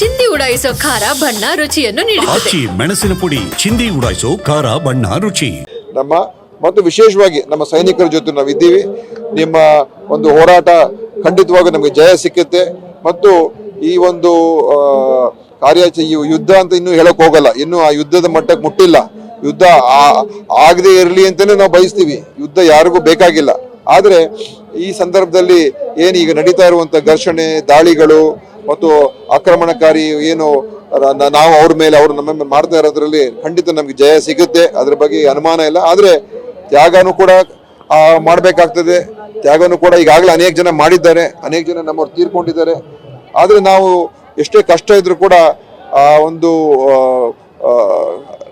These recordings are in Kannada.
ಚಿಂದಿ ಉಡಾಯಿಸೋ ಖಾರ ಬಣ್ಣ ರುಚಿಯನ್ನು ನೀಡುತ್ತದೆ. ಆಚಿ ಮೆಣಸಿನ ಪುಡಿ ಚಿಂದಿ ಉಡಾಯಿಸೋ ಖಾರ ಬಣ್ಣ ರುಚಿ. ನಮ್ಮ ಮತ್ತು ವಿಶೇಷವಾಗಿ ನಮ್ಮ ಸೈನಿಕರ ಜೊತೆ ನಾವು ಇದ್ದೀವಿ ನಿಮ್ಮ ಒಂದು ಹೋರಾಟ ಖಂಡಿತವಾಗೂ ನಮಗೆ ಜಯ ಸಿಕ್ಕುತ್ತೆ. ಮತ್ತು ಈ ಒಂದು ಆ, ಕಾರ್ಯಾಚ ಈ ಯುದ್ಧ ಅಂತ ಇನ್ನೂ ಹೇಳಕ್ ಹೋಗಲ್ಲ. ಇನ್ನೂ ಆ ಯುದ್ಧದ ಮಟ್ಟಕ್ಕೆ ಮುಟ್ಟಿಲ್ಲ. ಯುದ್ಧ ಆ- ಆಗದೆ ಇರಲಿ ಅಂತಾನೆ ನಾವು ಬಯಸ್ತೀವಿ. ಯುದ್ಧ ಯಾರಿಗೂ ಬೇಕಾಗಿಲ್ಲ. ಆದರೆ ಈ ಸಂದರ್ಭದಲ್ಲಿ ಏನು ಈಗ ನಡೀತಾ ಇರುವಂಥ ಘರ್ಷಣೆ ದಾಳಿಗಳು ಮತ್ತು ಆಕ್ರಮಣಕಾರಿ ಏನು ನಾವು ಅವ್ರ ಮೇಲೆ ಅವರು ನಮ್ಮ ಮೇಲೆ ಮಾಡ್ತಾ ಇರೋದ್ರಲ್ಲಿ ಖಂಡಿತ ನಮಗೆ ಜಯ ಸಿಗುತ್ತೆ. ಅದ್ರ ಬಗ್ಗೆ ಅನುಮಾನ ಇಲ್ಲ. ಆದರೆ ತ್ಯಾಗನೂ ಕೂಡ ಮಾಡಬೇಕಾಗ್ತದೆ. ತ್ಯಾಗನೂ ಕೂಡ ಈಗಾಗಲೇ ಅನೇಕ ಜನ ಮಾಡಿದ್ದಾರೆ. ಅನೇಕ ಜನ ನಮ್ಮವ್ರು ತೀರ್ಕೊಂಡಿದ್ದಾರೆ. ಆದರೆ ನಾವು ಎಷ್ಟೇ ಕಷ್ಟ ಇದ್ರೂ ಕೂಡ, ಆ, ಒಂದು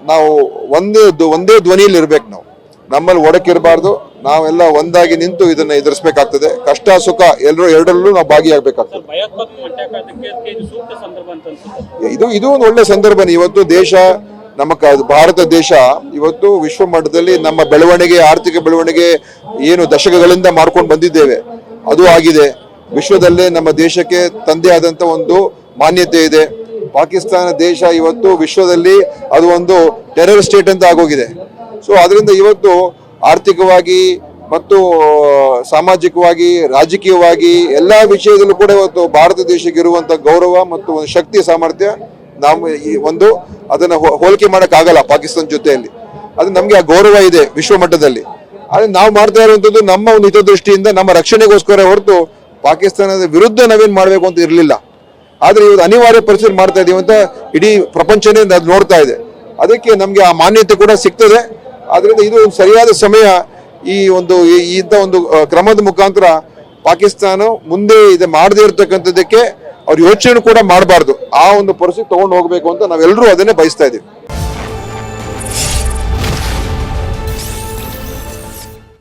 ನಾವು ಒಂದೇ ಒಂದೇ ಧ್ವನಿಯಲ್ಲಿ ಇರ್ಬೇಕು ನಾವು. ನಮ್ಮಲ್ಲಿ ಒಡಕಿರಬಾರ್ದು ನಾವೆಲ್ಲ ಒಂದಾಗಿ ನಿಂತು ಇದನ್ನ ಎದುರಿಸಬೇಕಾಗ್ತದೆ. ಕಷ್ಟ, ಸುಖ ಎಲ್ಲರೂ ಎರಡರಲ್ಲೂ ನಾವು ಭಾಗಿಯಾಗಬೇಕಾಗ್ತದೆ. ಇದು ಇದು ಒಂದು ಒಳ್ಳೆ ಸಂದರ್ಭನೇ. ಇವತ್ತು ದೇಶ, ನಮ್ಮ ಭಾರತ ದೇಶ ಇವತ್ತು ವಿಶ್ವ ಮಟ್ಟದಲ್ಲಿ ನಮ್ಮ ಬೆಳವಣಿಗೆ, ಆರ್ಥಿಕ ಬೆಳವಣಿಗೆ ಏನು ದಶಕಗಳಿಂದ ಮಾಡ್ಕೊಂಡು ಬಂದಿದ್ದೇವೆ. ಅದು ಆಗಿದೆ. ವಿಶ್ವದಲ್ಲೇ ನಮ್ಮ ದೇಶಕ್ಕೆ ತಂದೆ ಆದಂತ ಒಂದು ಮಾನ್ಯತೆ ಇದೆ. ಪಾಕಿಸ್ತಾನ ದೇಶ ಇವತ್ತು ವಿಶ್ವದಲ್ಲಿ ಅದು ಒಂದು ಟೆರರ್ ಸ್ಟೇಟ್ ಅಂತ ಆಗೋಗಿದೆ. ಸೊ ಅದರಿಂದ ಇವತ್ತು ಆರ್ಥಿಕವಾಗಿ ಮತ್ತು ಸಾಮಾಜಿಕವಾಗಿ, ರಾಜಕೀಯವಾಗಿ ಎಲ್ಲ ವಿಷಯದಲ್ಲೂ ಕೂಡ ಇವತ್ತು ಭಾರತ ದೇಶಕ್ಕೆ ಇರುವಂತ ಗೌರವ ಮತ್ತು ಒಂದು ಶಕ್ತಿ, ಸಾಮರ್ಥ್ಯ ನಾವು ಈ ಒಂದು ಅದನ್ನು ಹೋಲಿಕೆ ಮಾಡೋಕ್ಕಾಗಲ್ಲ ಪಾಕಿಸ್ತಾನ ಜೊತೆಯಲ್ಲಿ. ಅದು ನಮಗೆ ಆ ಗೌರವ ಇದೆ ವಿಶ್ವ ಮಟ್ಟದಲ್ಲಿ. ಆದರೆ ನಾವು ಮಾಡ್ತಾ ಇರುವಂತದ್ದು ನಮ್ಮ ಒಂದು ಹಿತದೃಷ್ಟಿಯಿಂದ, ನಮ್ಮ ರಕ್ಷಣೆಗೋಸ್ಕರ ಹೊರತು ಪಾಕಿಸ್ತಾನದ ವಿರುದ್ಧ ನಾವೇನ್ ಮಾಡಬೇಕು ಅಂತ ಇರಲಿಲ್ಲ. ಆದರೆ ಇವತ್ತು ಅನಿವಾರ್ಯ ಪರಿಸ್ಥಿತಿ ಮಾಡ್ತಾ ಇದೀವಿ ಅಂತ ಇಡೀ ಪ್ರಪಂಚನೇ ನೋಡ್ತಾ ಇದೆ. ಅದಕ್ಕೆ ನಮಗೆ ಆ ಮಾನ್ಯತೆ ಕೂಡ ಸಿಗ್ತದೆ. ಆದ್ರಿಂದ ಇದು ಒಂದು ಸರಿಯಾದ ಸಮಯ ಈ ಒಂದು ಇಂಥ ಒಂದು ಕ್ರಮದ ಮುಖಾಂತರ ಪಾಕಿಸ್ತಾನ ಮುಂದೆ ಇದು ಮಾಡದೇ ಇರತಕ್ಕಂಥದ್ದಕ್ಕೆ ಅವ್ರು ಯೋಚನೆ ಕೂಡ ಮಾಡಬಾರ್ದು. ಆ ಒಂದು ಪರಿಸ್ಥಿತಿ ತಗೊಂಡು ಹೋಗ್ಬೇಕು ಅಂತ ನಾವೆಲ್ಲರೂ ಅದನ್ನೇ ಬಯಸ್ತಾ ಇದೀವಿ